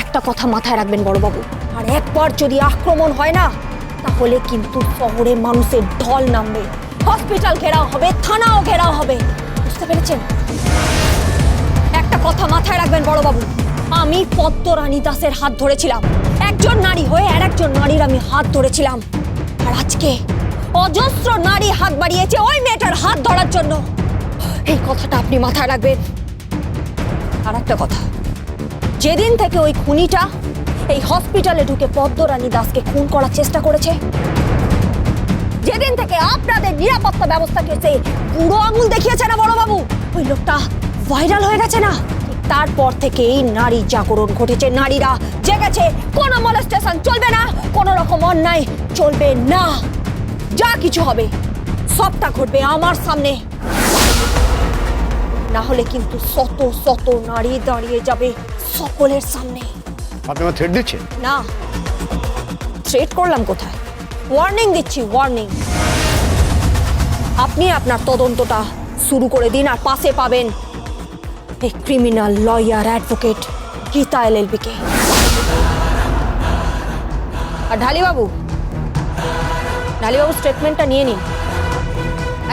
একটা কথা মাথায় রাখবেন বড়বাবু। আর একবার যদি আক্রমণ হয় না, তাহলে কিন্তু শহরে মানুষের ঢল নামবে। হসপিটাল ঘেরাও হবে, থানাও ঘেরাও হবে। বুঝতে পেরেছেন? একটা কথা মাথায় রাখবেন বড়বাবু। আমি পদ্মরানী দাসের হাত ধরেছিলাম। একজন নারী হয়ে আর একজন নারীর আমি হাত ধরেছিলাম। আর আজকে অজস্র নারী হাত বাড়িয়েছে ওই মেয়েটার হাত ধরার জন্য। এই কথাটা আপনি মাথায় রাখবেন। আর একটা কথা। যেদিন থেকে ওই খুনিটা এই হসপিটালে ঢুকে পদ্মরানী দাসকে খুন করার চেষ্টা করেছে, যেদিন থেকে আপনাদের নিরাপত্তা ব্যবস্থাকে সে বুড়ো আঙুল দেখিয়েছে না বড়বাবু, ওই লোকটা ভাইরাল হয়ে গেছে না? তারপর থেকে এই নারী জাগরণ ঘটেছে, নারীরা জেগেছে, কোনো মলেস্টেশন চলবে না, কোনো রকম অন্যায় চলবে না। যা কিছু হবে, সবটা ঘটবে আমার সামনে। না হলে কিন্তু শত শত নারী দাঁড়িয়ে যাবে সকলের সামনে। আপনি আমার দিচ্ছেন না। থ্রেট করলাম কোথায়? ওয়ার্নিং দিচ্ছি ওয়ার্নিং আপনি আপনার তদন্তটা শুরু করে দিন আর পাশে পাবেন এই ক্রিমিনাল লয়ার অ্যাডভোকেট গীতা এলএলবিকে। আর ঢালিবাবু ঢালিবাবু স্টেটমেন্টটা নিয়ে নিন।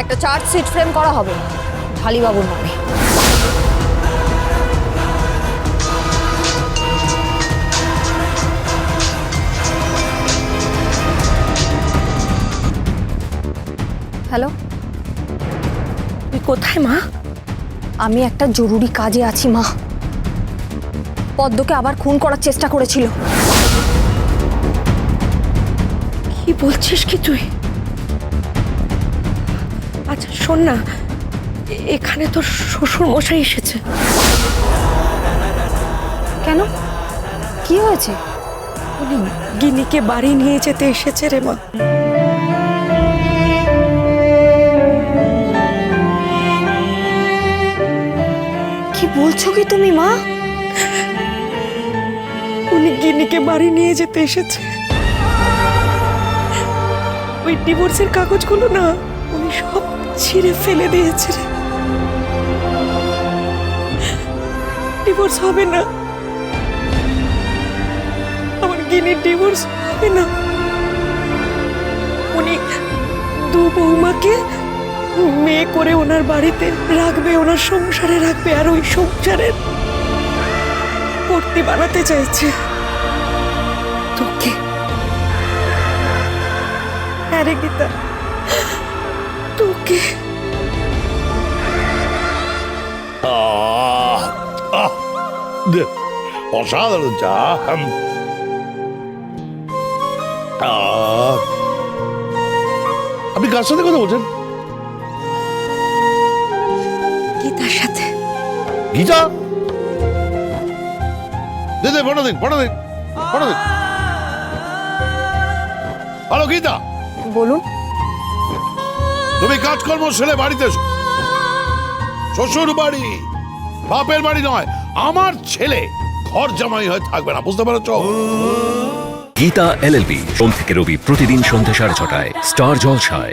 একটা চার্জশিট ফ্রেম করা হবে। ঢালিবাবুর নামে। হ্যালো? তুই কোথায়, মা? আমি একটা জরুরি কাজে আছি, মা। পদ্মকে আবার খুন করার চেষ্টা করেছিল। কি বলছিস কি তুই? আচ্ছা শোন না। এখানে তোর শ্বশুর মশাই এসেছে। কেন? কি হয়েছে? উনি গিনিকে বাড়ি নিয়ে যেতে এসেছে রে মা। কি বলছো কি তুমি মা? উনি গিনিকে বাড়ি নিয়ে যেতে এসেছে। ওই ডিভোর্সের কাগজগুলো না? উনি সব ছিঁড়ে ফেলে দিয়েছে ডিভোর্স হবে না। আমার গিনির ডিভোর্স হবে না। উনি দু বৌমাকে মেয়ে করে ওনার বাড়িতে রাখবে, ওনার সংসারে রাখবে, আর ওই সংসারের ভর্তি বানাতে চাইছে। তোকে। আরে গীতা। তোকে আহ, আহ, দে- অসাধারণ চা। আপনি কার সাথে কথা বলছেন? গীতার সাথে। গীতা? দে দে ফটো দিন ফটো দিন ফটো দিন। হ্যালো গীতা। বলুন। তুমি কাজকর্ম ছেলে বাড়িতে শ্বশুর বাড়ি। বাপের বাড়ি নয়, আমার ছেলে ঘর জামাই হয়ে থাকবে না, বুঝতে পারছ? গীতা এলএলবি সোম থেকে রবি প্রতিদিন সন্ধ্যা সাড়ে ছটায়, স্টার জলসায়।